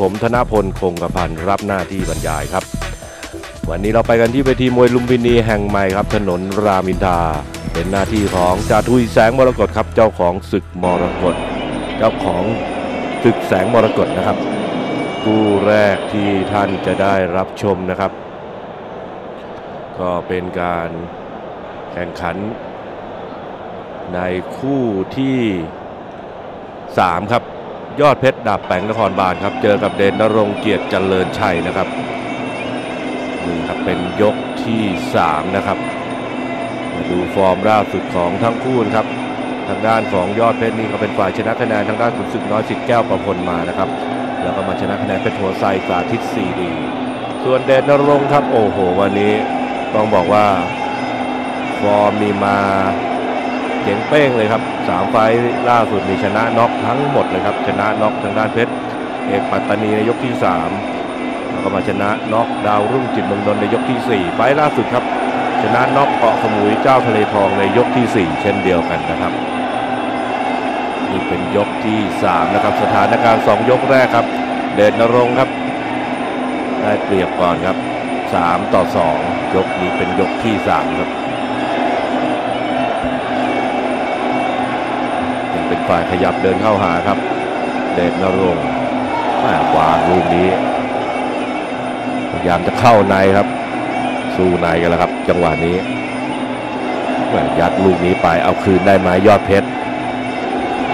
ผมธนพลคงกระพันรับหน้าที่บรรยายครับ วันนี้เราไปกันที่เวทีมวยลุมพินีแห่งใหม่ครับ ถนนรามินทา เป็นหน้าที่ของจาทุยแสงมรกตครับ เจ้าของศึกมรกตเจ้าของศึกแสงมรกตนะครับคู่แรกที่ท่านจะได้รับชมนะครับ ก็เป็นการแข่งขัน ในคู่ที่ 3 ครับ ยอดเพชรดาบแปงนครบาลครับ เจอกับเดนนรงเกียรติเจริญชัยนะครับนี่ครับเป็นยกที่ 3 นะครับ มาดูฟอร์มล่าสุดของทั้งคู่นะครับ ทางด้านของยอดเพชรนี่ก็เป็นฝ่ายชนะคะแนนทางด้านขุนศึกน้อยสิทธิ์แก้วประพลมานะครับ แล้วก็มาชนะคะแนนเป็นหัวไซสาธิตซีดี ส่วนเดนนรงครับโอ้โห วันนี้ต้องบอกว่าฟอร์มมีมา เจ๋งเป้งเลยครับสามไฟล่าสุดนี่ชนะน็อกทั้งหมดเลยครับชนะน็อกทางด้านเพชรเอกปัตตานีในยกที่3แล้วก็มาชนะน็อกดาวรุ่งจิตเมืองนนท์ในยกที่4ไฟล่าสุดครับ ชนะน็อกเกาะสมุยเจ้าทะเลทองในยกที่4เช่นเดียวกันนะครับนี่เป็นยกที่3นะครับสถานการณ์2ยกแรกครับ เดชนรงค์ครับ ได้เปรียบก่อนครับ3ต่อ2ยกนี้เป็นยกที่3ครับ ฝ่ายขยับเดินเข้าหาครับ เดชนรงค์ม่วางลูกนี้ พยายามจะเข้าในครับ สู้ในกันแล้วครับ จังหวะนี้ยัดลูกนี้ไปเอาคืนได้ไหมยอดเพชร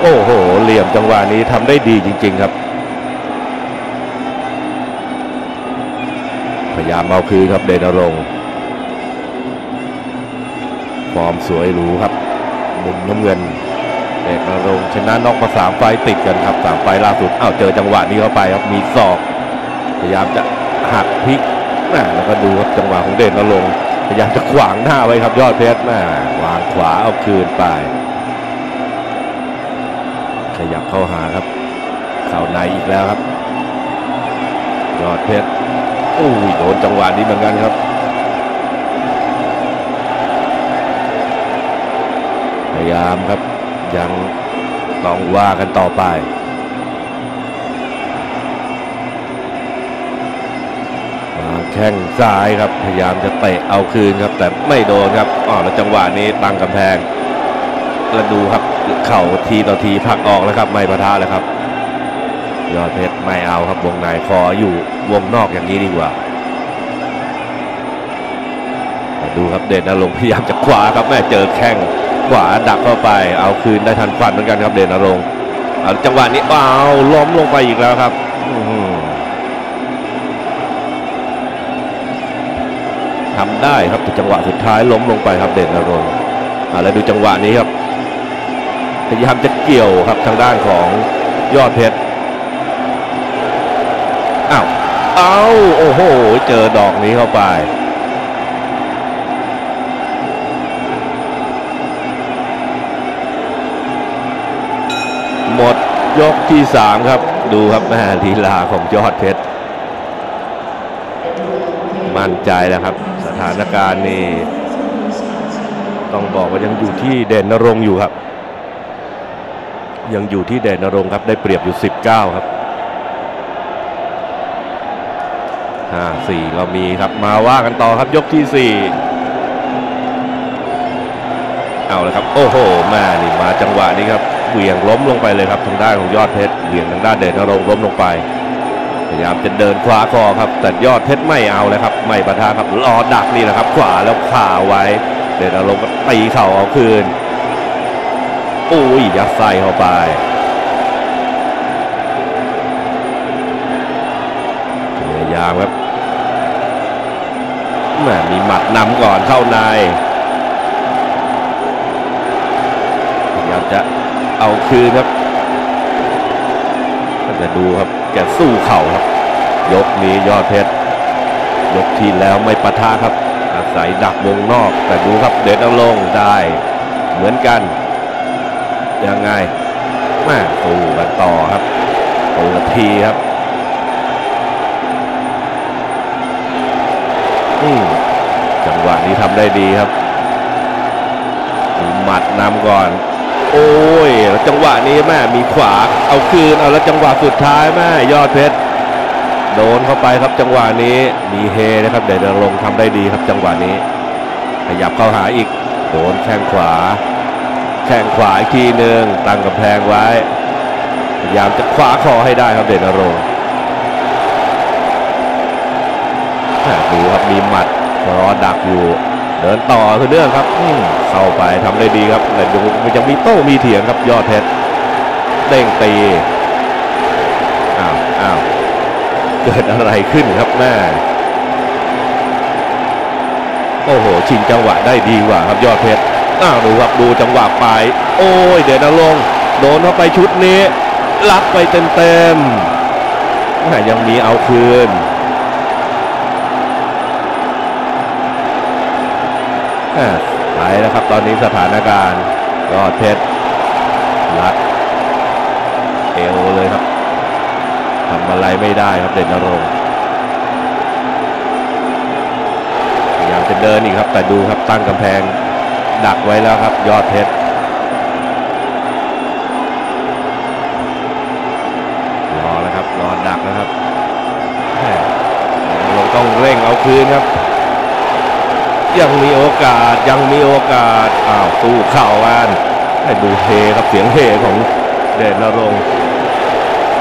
โอ้โห เหลี่ยมจังหวะนี้ทำได้ดีจริง ๆครับ พยายามเอาคืนครับเดชนรงค์ฟอร์มสวยหรูครับมุมน้ำเงิน เอกนรงชนะน็อกมาสามไฟติดกันครับสามไฟล่าสุดอ้าวเจอจังหวะนี้เข้าไปครับมีศอกพยายามจะหักพลิกแม่แล้วก็ดูครับจังหวะของเด่นนรงพยายามจะขวางหน้าไว้ครับยอดเพชรแม่วางขวาเอาคืนไป ขยับเข้าหาครับเข่าในอีกแล้วครับ ยอดเพชรโอ้ยโดนจังหวะนี้เหมือนกันครับพยายามครับ ยังต้องว่ากันต่อไปแข้งซ้ายครับพยายามจะเตะเอาคืนครับ แต่ไม่โดนครับอ๋อแล้วจังหวะนี้ตั้งกำแพงแล้วดูครับเข่าทีต่อทีผลักออกแล้วครับไม่ประทะแล้วครับ ยอดเพชรไม่เอาครับวงในคออยู่วงนอกอย่างนี้ดีกว่า ดูครับเด่นนรงพยายามจะขวาครับแม่เจอแข้ง ขวาดักเข้าไป เอาคืนได้ทันควันเหมือนกันครับเดชนรงค์จังหวะนี้อ้าวล้มลงไปอีกแล้วครับทำได้ครับแต่จังหวะสุดท้ายล้มลงไปครับเดชนรงค์อ่าแล้วดูจังหวะนี้ครับพยายามจะเกี่ยวครับทางด้านของยอดเพชรอ้าวอ้าวโอ้โห เจอดอกนี้เข้าไป ยกที่ 3 ครับ ดูครับแม่ลีลาของยอดเพชร มั่นใจแล้วครับ สถานการณ์นี่ต้องบอกว่ายังอยู่ที่เด่นนรงอยู่ครับ ยังอยู่ที่เด่นนรงครับได้เปรียบอยู่ 19 ครับห้าสี่เรามีครับมาว่ากันต่อครับยกที่4เอาลยครับ โอ้โหแม่นี่มาจังหวะนี้ครับ เหวี่ยงล้มลงไปเลยครับทางด้านของยอดเพชรเหวี่ยงทางด้านเด่นรงล้มลงไป พยายามจะเดินขวาคอครับ แต่ยอดเพชรไม่เอาเลยครับ ไม่ประทะครับรอดักนี่แหละครับขวาแล้วขาไว้ เด่นรงก็ตีเข่าเอาคืนอุ้ยยัดไส้เข้าไปพยายามครับแหมมีหมัดนำก่อนเข้าในพยายามจะ เอาคืนครับจะดูครับแกสู้เข่าครับ ยกนี้ยอดเพชรยกที่แล้วไม่ปะทะครับ อาศัยดักวงนอก แต่ดูครับเดชเอลงได้เหมือนกัน ยังไงแม่สู้กันต่อครับตัวทีครับอืมจังหวะนี้ทำได้ดีครับหมัดนำก่อน โอ้ยจังหวะนี้แม่มีขวาเอาคืนเอาแล้วจังหวะสุดท้ายแม่ยอดเพชรโดนเข้าไปครับจังหวะนี้มีเฮนะครับเดชนรงค์ทำได้ดีครับจังหวะนี้ ขยับเข้าหาอีกโดนแข้งขวา แข้งขวาอีกทีหนึ่งตั้งกำแพงไว้ พยายามจะคว้าคอให้ได้ครับเดชนรงดูครับมีหมัดรอดักอยู่ เดินต่อคือเรื่องครับเข้าไปทำได้ดีครับแต่ดูมันยังมีโต้มีเถียงครับยอดเพชรเด้งตีอ้าวอ้าวเกิดอะไรขึ้นครับแม่โอ้โหชิงจังหวะได้ดีกว่าครับยอดเพชรอ้าวดูครับดูจังหวะไปโอ้ยเดชนรงโดนเข้าไปชุดนี้ รับไปเต็มๆแม่ยังมีเอาคืน อ่าไปแล้วครับตอนนี้สถานการณ์ยอดเพชรรัดเอวเลยครับทำอะไรไม่ได้ครับเด่นนรงพยายามจะเดินอีกครับ แต่ดูครับตั้งกำแพงดักไว้แล้วครับ ยอดเพชรรอแล้วครับรอดักนะครับแหม่เรงต้องเร่งเอาคืนครับ ยังมีโอกาสยังมีโอกาสอ้าวสู้เข่ากันให้ดูเฮครับเสียงเฮของเดชนรง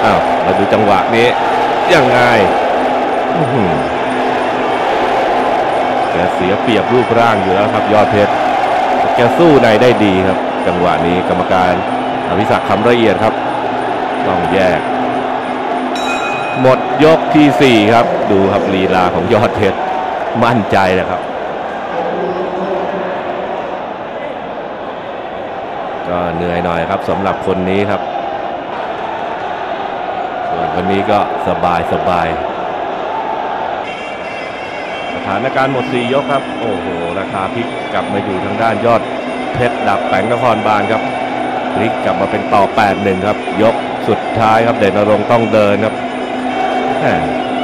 อ้าวมาดูจังหวะนี้ยังไงแกเสียเปรียบรูปร่างอยู่แล้วครับ ยอดเพชรแต่แกสู้ในได้ดีครับ จังหวะนี้กรรมการอภิศักดิ์คำละเอียดครับ ต้องแยก หมดยกที่ 4 ครับ ดูครับลีลาของยอดเพชรมั่นใจนะครับ ก็เหนื่อยหน่อยครับสำหรับคนนี้ครับ ส่วนคนนี้ก็สบายสบายสถานการณ์หมด 4 ยกครับ โอ้โห ราคาพลิกกลับมาอยู่ทางด้านยอดเพชรดับแปงนครบาลครับพลิกกลับมาเป็นต่อ 8-1 ครับ ยกสุดท้ายครับเด่นรงต้องเดินครับแหม่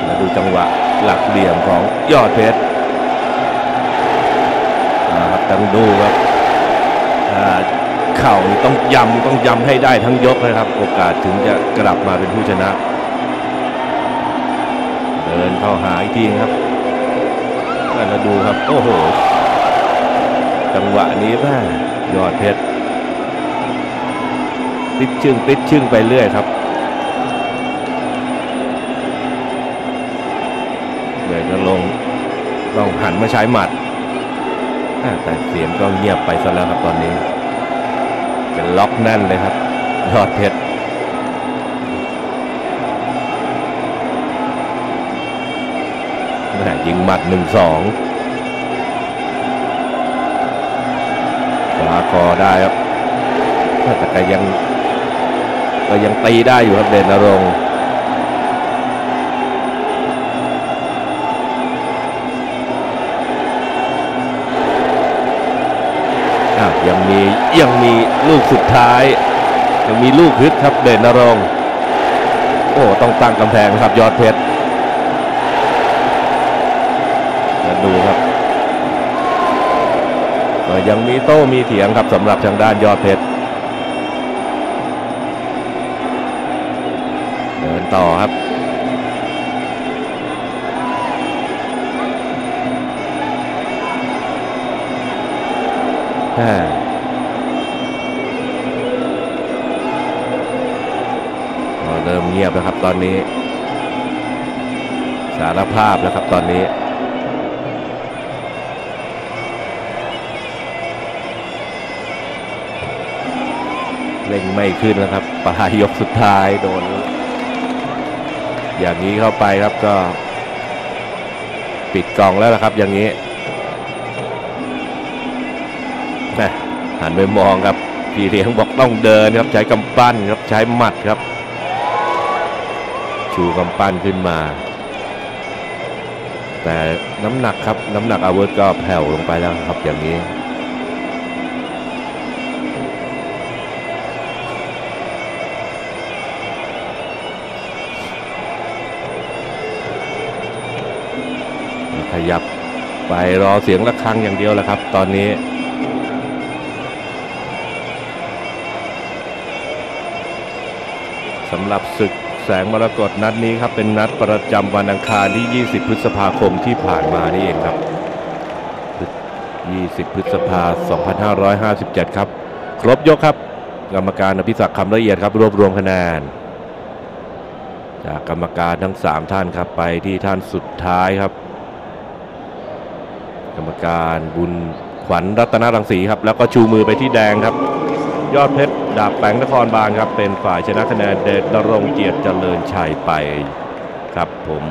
มาดูจังหวะหลักเหลี่ยมของยอดเพชรครับต้องดูครับ เข่าต้องยำต้องยำให้ได้ทั้งยกนะครับ โอกาสถึงจะกลับมาเป็นผู้ชนะ เดินเข้าหาอีกทีครับแล้วดูครับ โอ้โห จังหวะนี้แม่ยอดเพชรติดชึ่งติดชึ่งไปเรื่อยครับเลยจะลงต้องหันมาใช้หมัดแต่เสียงก็เงียบไปซะแล้วครับตอนนี้ ป็นล็อกแน่นเลยครับยอดเพชรแม่ยิงหมัดหนึ่งสองขวาคอได้ครับแต่ก็ยังก็ยังตีได้อยู่ครับเด่นนรงค์ ยังมีลูกสุดท้าย ยังมีลูกฮึดครับเด่นนรงโอ้ต้องตั้งกำแพงครับยอดเพชรแล้วดูครับยังมีโต้มีเถียงครับสำหรับทางด้านยอดเพชรเดินต่อครับแริ่มเงียบแล้วครับตอนนี้ สารภาพแล้วครับตอนนี้เร่งไม่ขึ้นแล้วครับปลายยกสุดท้ายโดน อย่างนี้เข้าไปครับก็ ปิดกล่องแล้วนะครับ อย่างนี้หันไปมองครับพี่เลี้ยงบอกต้องเดินครับใช้กำปั้นครับใช้หมัดครับ ชูกำปั้นขึ้นมา แต่น้ำหนักครับน้ำหนักอาวุธก็แผ่วลงไปแล้วครับอย่างนี้ขยับไปรอเสียงระฆังอย่างเดียวแหละครับ ตอนนี้ สำหรับศึก แสงมรกตนัดนี้ครับเป็นนัดประจำวันอังคารที่ 20 พฤษภาคมที่ผ่านมานี่เองครับ 20 พฤษภา2557 ครับ ครบยกครับ กรรมการอภิศักดิ์คำละเอียดครับ รวบรวมคะแนนจากกรรมการทั้ง 3 ท่านครับไปที่ท่านสุดท้ายครับ กรรมการบุญขวัญรัตนรังสีครับ แล้วก็ชูมือไปที่แดงครับ ยอดเพชร ดาบแปงนครบาลครับเป็นฝ่ายชนะคะแนนเดชดรงเกียรติเจริญชัยไปครับผม